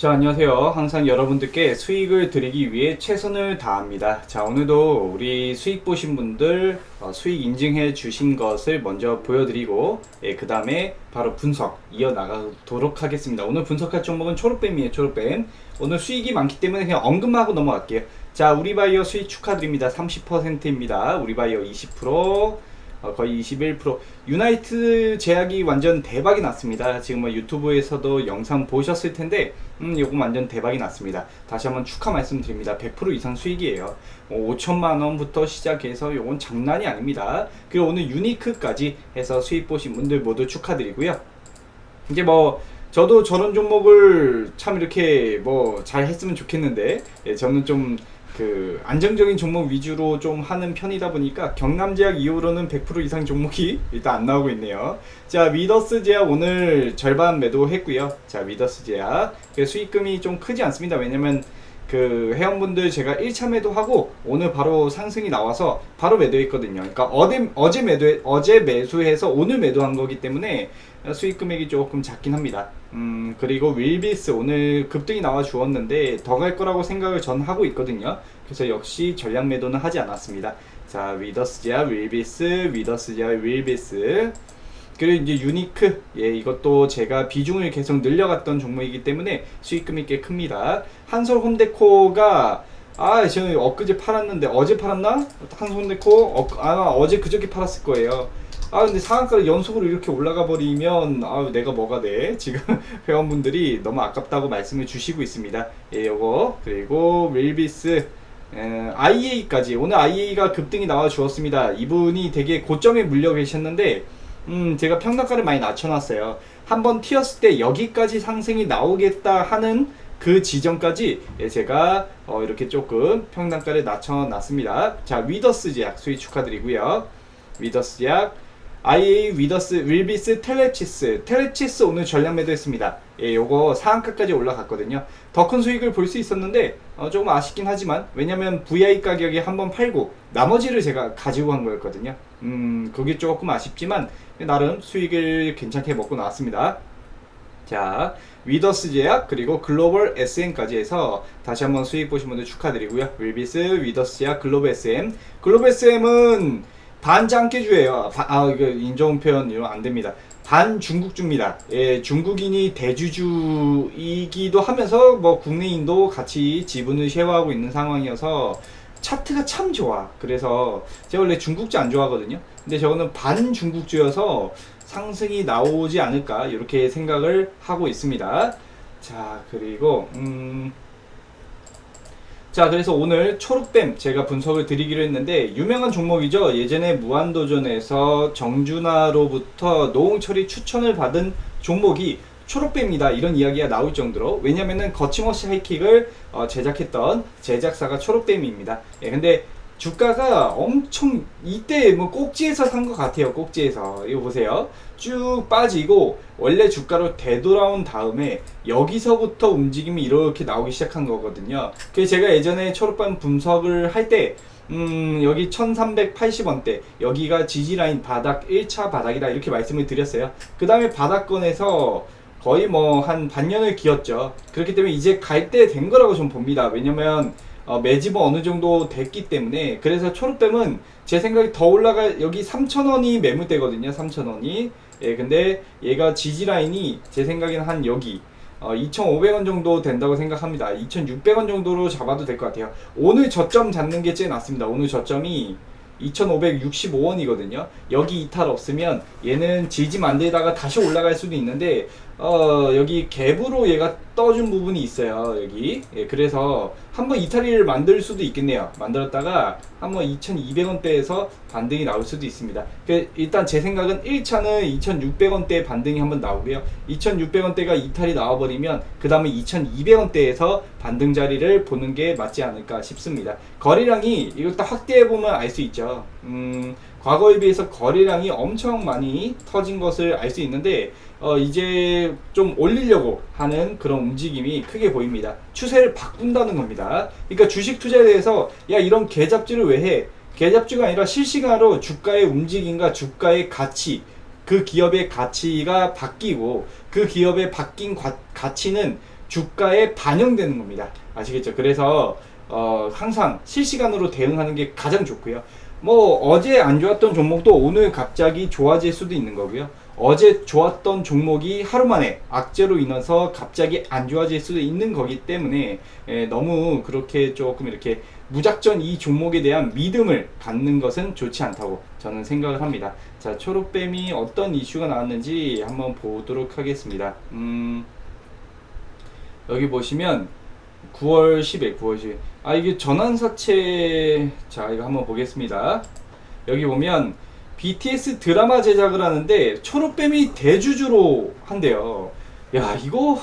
자, 안녕하세요. 항상 여러분들께 수익을 드리기 위해 최선을 다합니다. 자, 오늘도 우리 수익 보신 분들 어, 수익 인증해 주신 것을 먼저 보여드리고, 예, 그 다음에 바로 분석 이어나가도록 하겠습니다. 오늘 분석할 종목은 초록뱀이에요, 초록뱀. 오늘 수익이 많기 때문에 그냥 언급하고 넘어갈게요. 자, 우리 바이오 수익 축하드립니다. 30%입니다. 우리 바이오 20%. 어, 거의 21% 유나이트 제약이 완전 대박이 났습니다. 지금 뭐 유튜브에서도 영상 보셨을 텐데 음 요거 완전 대박이 났습니다. 다시 한번 축하 말씀드립니다. 100% 이상 수익이에요. 뭐 5천만 원부터 시작해서 요건 장난이 아닙니다. 그리고 오늘 유니크까지 해서 수익 보신 분들 모두 축하드리고요. 이제 뭐 저도 저런 종목을 참 이렇게 뭐 잘 했으면 좋겠는데 예, 저는 좀 그 안정적인 종목 위주로 좀 하는 편이다 보니까 경남제약 이후로는 100% 이상 종목이 일단 안 나오고 있네요. 자 위더스 제약 오늘 절반 매도했고요. 자 위더스 제약 그 수익금이 좀 크지 않습니다. 왜냐면 그 회원분들 제가 1차 매도하고 오늘 바로 상승이 나와서 바로 매도했거든요. 그러니까 어제 어제 매도 어제 매수해서 오늘 매도한 거기 때문에 수익 금액이 조금 작긴 합니다. 음 그리고 윌비스 오늘 급등이 나와 주었는데 더 갈 거라고 생각을 전 하고 있거든요. 그래서 역시 전량 매도는 하지 않았습니다. 자 위더스지아 윌비스 위더스지아 윌비스 그리고 이제 유니크 예 이것도 제가 비중을 계속 늘려갔던 종목이기 때문에 수익금이 꽤 큽니다. 한솔 홈데코가 아 저는 엊그제 팔았는데 어제 팔았나? 한솔 홈데코 어, 아 어제 그저께 팔았을 거예요. 아 근데 상한가를 연속으로 이렇게 올라가 버리면 아 내가 뭐가 돼 지금 회원분들이 너무 아깝다고 말씀을 주시고 있습니다 예 요거 그리고 윌비스 에, IA까지 오늘 IA가 급등이 나와 주었습니다 이분이 되게 고점에 물려 계셨는데 음 제가 평단가를 많이 낮춰놨어요 한번 튀었을 때 여기까지 상승이 나오겠다 하는 그 지점까지 예, 제가 어, 이렇게 조금 평단가를 낮춰놨습니다 자 위더스 제약 수익 축하드리고요 위더스 제약 IA 위더스 윌비스 텔레치스 텔레치스 오늘 전량 매도했습니다. 예, 요거 상한가까지 올라갔거든요. 더 큰 수익을 볼 수 있었는데 어, 조금 아쉽긴 하지만 왜냐면 VI 가격이 한번 팔고 나머지를 제가 가지고 간 거였거든요. 음, 그게 조금 아쉽지만 나름 수익을 괜찮게 먹고 나왔습니다. 자, 위더스 제약 그리고 글로벌 SM까지 해서 다시 한번 수익 보신 분들 축하드리고요. 윌비스, 위더스 제약, 글로벌 SM. 글로벌 SM은 반장깨주예요. 아 이거 인종 표현 이런 안 됩니다. 반 중국주입니다. 예, 중국인이 대주주이기도 하면서 뭐 국내인도 같이 지분을 쉐어하고 있는 상황이어서 차트가 참 좋아. 그래서 제가 원래 중국주 안 좋아하거든요. 근데 저거는 반 중국주여서 상승이 나오지 않을까 이렇게 생각을 하고 있습니다. 자 그리고 음. 자 그래서 오늘 초록뱀 제가 분석을 드리기로 했는데 유명한 종목이죠 예전에 무한도전에서 정준하로부터 노홍철이 추천을 받은 종목이 초록뱀이다. 이런 이야기가 나올 정도로 왜냐면은 거침없이 하이킥을 어, 제작했던 제작사가 초록뱀입니다. 예, 근데 주가가 엄청 이때 뭐 꼭지에서 산 것 같아요 꼭지에서. 이거 보세요. 쭉 빠지고 원래 주가로 되돌아온 다음에 여기서부터 움직임이 이렇게 나오기 시작한 거거든요. 그래서 제가 예전에 초록반 분석을 할때 음, 여기 1380원대 여기가 지지라인 바닥 1차 바닥이다 이렇게 말씀을 드렸어요. 그 다음에 바닥권에서 거의 뭐 한 반년을 기었죠. 그렇기 때문에 이제 갈 때 된 거라고 좀 봅니다. 왜냐면 어, 매집은 어느 정도 됐기 때문에. 그래서 초록뱀은 제 생각에 더 올라갈 여기 3,000원이 매물대거든요. 3,000원이. 예 근데 얘가 지지 라인이 제 생각에는 한 여기. 어, 2,500원 정도 된다고 생각합니다. 2,600원 정도로 잡아도 될 것 같아요. 오늘 저점 잡는 게 제일 낫습니다. 오늘 저점이 2,565원이거든요. 여기 이탈 없으면 얘는 지지 만들다가 다시 올라갈 수도 있는데 어 여기 갭으로 얘가 떠준 부분이 있어요. 여기 예, 그래서 한번 이탈리를 만들 수도 있겠네요. 만들었다가 한번 2,200원대에서 반등이 나올 수도 있습니다. 그 일단 제 생각은 1차는 2,600원대 반등이 한번 나오고요. 2,600원대가 이탈이 나와버리면 그 다음에 2,200원대에서 반등 자리를 보는 게 맞지 않을까 싶습니다. 거래량이 이걸 딱 확대해 보면 알 수 있죠. 음, 과거에 비해서 거래량이 엄청 많이 터진 것을 알 수 있는데 어, 이제 좀 올리려고 하는 그런 움직임이 크게 보입니다. 추세를 바꾼다는 겁니다. 그러니까 주식 투자에 대해서 야 이런 계잡지를 왜 해? 계잡지가 아니라 실시간으로 주가의 움직임과 주가의 가치 그 기업의 가치가 바뀌고 그 기업의 바뀐 가, 가치는 주가에 반영되는 겁니다. 아시겠죠? 그래서 어, 항상 실시간으로 대응하는 게 가장 좋고요. 뭐 어제 안 좋았던 종목도 오늘 갑자기 좋아질 수도 있는 거고요. 어제 좋았던 종목이 하루 만에 악재로 인해서 갑자기 안 좋아질 수도 있는 거기 때문에 예, 너무 그렇게 조금 이렇게 무작정 이 종목에 대한 믿음을 갖는 것은 좋지 않다고 저는 생각을 합니다. 자, 초록뱀이 어떤 이슈가 나왔는지 한번 보도록 하겠습니다. 음, 여기 보시면 9월 10일, 9월 10일. 아, 이게 전환사채. 자, 이거 한번 보겠습니다. 여기 보면 BTS 드라마 제작을 하는데 초록뱀이 대주주로 한대요. 야, 이거.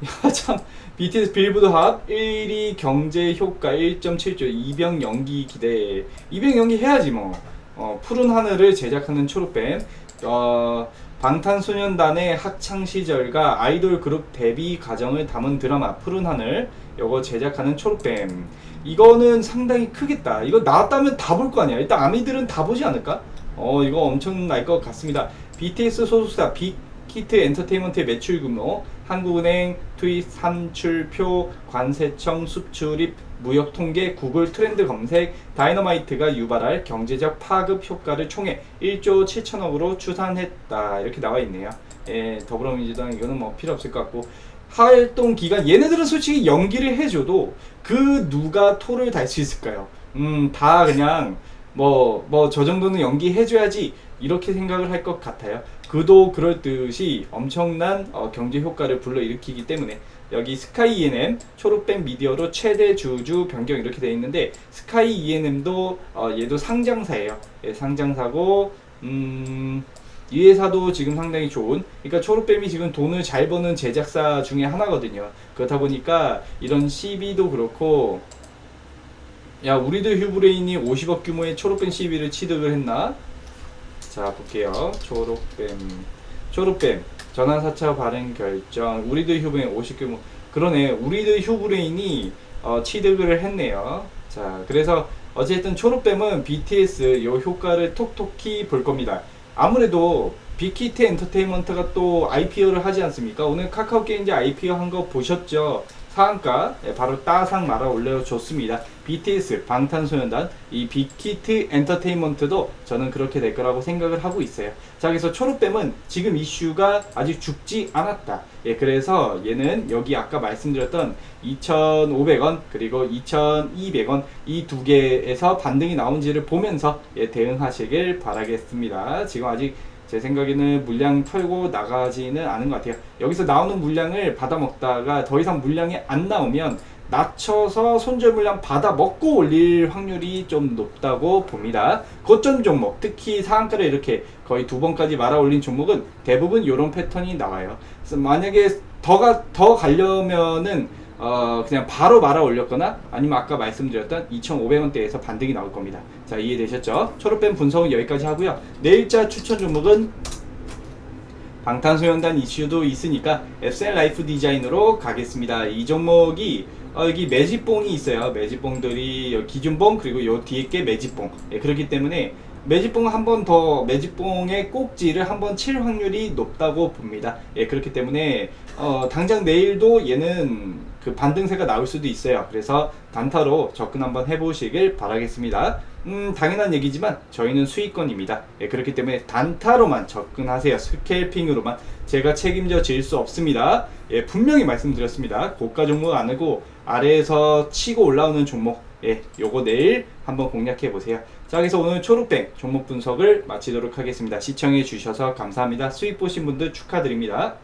야, 참. BTS 빌보드 핫 1위 경제 효과 1.7조 이병 연기 기대. 이병 연기 해야지 뭐. 어, 푸른 하늘을 제작하는 초록뱀. 어, 방탄소년단의 학창 시절과 아이돌 그룹 데뷔 과정을 담은 드라마 푸른 하늘 요거 제작하는 초록뱀 이거는 상당히 크겠다 이거 나왔다면 다 볼 거 아니야 일단 아미들은 다 보지 않을까? 어 이거 엄청날 것 같습니다 BTS 소속사 빅히트 엔터테인먼트의 매출 규모 한국은행 투입 산출표 관세청 수출입 무역 통계 구글 트렌드 검색 다이너마이트가 유발할 경제적 파급 효과를 총해 1조 7천억으로 추산했다 이렇게 나와 있네요. 예, 더불어민주당 이거는 뭐 필요 없을 것 같고 활동 기간 얘네들은 솔직히 연기를 해줘도 그 누가 토를 달 수 있을까요? 음 다 그냥 뭐 뭐 저 정도는 연기해줘야지 이렇게 생각을 할 것 같아요. 그도 그럴 듯이 엄청난 어, 경제 효과를 불러일으키기 때문에 여기 스카이 ENM 초록뱀 미디어로 최대 주주 변경 이렇게 되어 있는데 스카이 ENM도 어, 얘도 상장사예요. 예, 상장사고 음, 이 회사도 지금 상당히 좋은 그러니까 초록뱀이 지금 돈을 잘 버는 제작사 중에 하나거든요. 그렇다 보니까 이런 CB도 그렇고 야 우리도 휴브레인이 50억 규모의 초록뱀 CB를 취득을 했나? 자 볼게요. 초록뱀 초록뱀 전환사차 발행 결정 우리도 휴브레인 50 규모 그러네 우리도 휴브레인이 어, 취득을 했네요. 자 그래서 어쨌든 초록뱀은 BTS 요 효과를 톡톡히 볼 겁니다. 아무래도 빅히트 엔터테인먼트가 또 IPO를 하지 않습니까? 오늘 카카오 게임즈 IPO 한 거 보셨죠? 상한가 예, 바로 따상 말아 올려줬습니다. BTS 방탄소년단 이 빅히트 엔터테인먼트도 저는 그렇게 될 거라고 생각을 하고 있어요. 자 그래서 초록뱀은 지금 이슈가 아직 죽지 않았다. 예 그래서 얘는 여기 아까 말씀드렸던 2,500원 그리고 2,200원 이 두 개에서 반등이 나온지를 보면서 예, 대응하시길 바라겠습니다. 지금 아직 제 생각에는 물량 털고 나가지는 않은 것 같아요. 여기서 나오는 물량을 받아 먹다가 더 이상 물량이 안 나오면 낮춰서 손절 물량 받아 먹고 올릴 확률이 좀 높다고 봅니다. 고점 종목, 특히 상한가를 이렇게 거의 두 번까지 말아 올린 종목은 대부분 이런 패턴이 나와요. 그래서 만약에 더가 더 가려면은 어 그냥 바로 말아 올렸거나 아니면 아까 말씀드렸던 2,500원대에서 반등이 나올 겁니다. 자 이해되셨죠? 초록뱀 분석은 여기까지 하고요. 내일자 추천 종목은 방탄소년단 이슈도 있으니까 앱셀 라이프 디자인으로 가겠습니다. 이 종목이 어, 여기 매집봉이 있어요. 매집봉들이 기준봉 그리고 요 뒤에 게 매집봉. 예, 그렇기 때문에 매집봉 한 번 더 매집봉의 꼭지를 한 번 칠 확률이 높다고 봅니다. 예, 그렇기 때문에 어, 당장 내일도 얘는 그 반등세가 나올 수도 있어요. 그래서 단타로 접근 한번 해보시길 바라겠습니다. 음, 당연한 얘기지만 저희는 수익권입니다. 예, 그렇기 때문에 단타로만 접근하세요. 스케일핑으로만 제가 책임져 질 수 없습니다. 예, 분명히 말씀드렸습니다. 고가 종목 아니고 아래에서 치고 올라오는 종목. 예, 요거 내일 한번 공략해 보세요. 자, 그래서 오늘 초록뱅 종목 분석을 마치도록 하겠습니다. 시청해 주셔서 감사합니다. 수익 보신 분들 축하드립니다.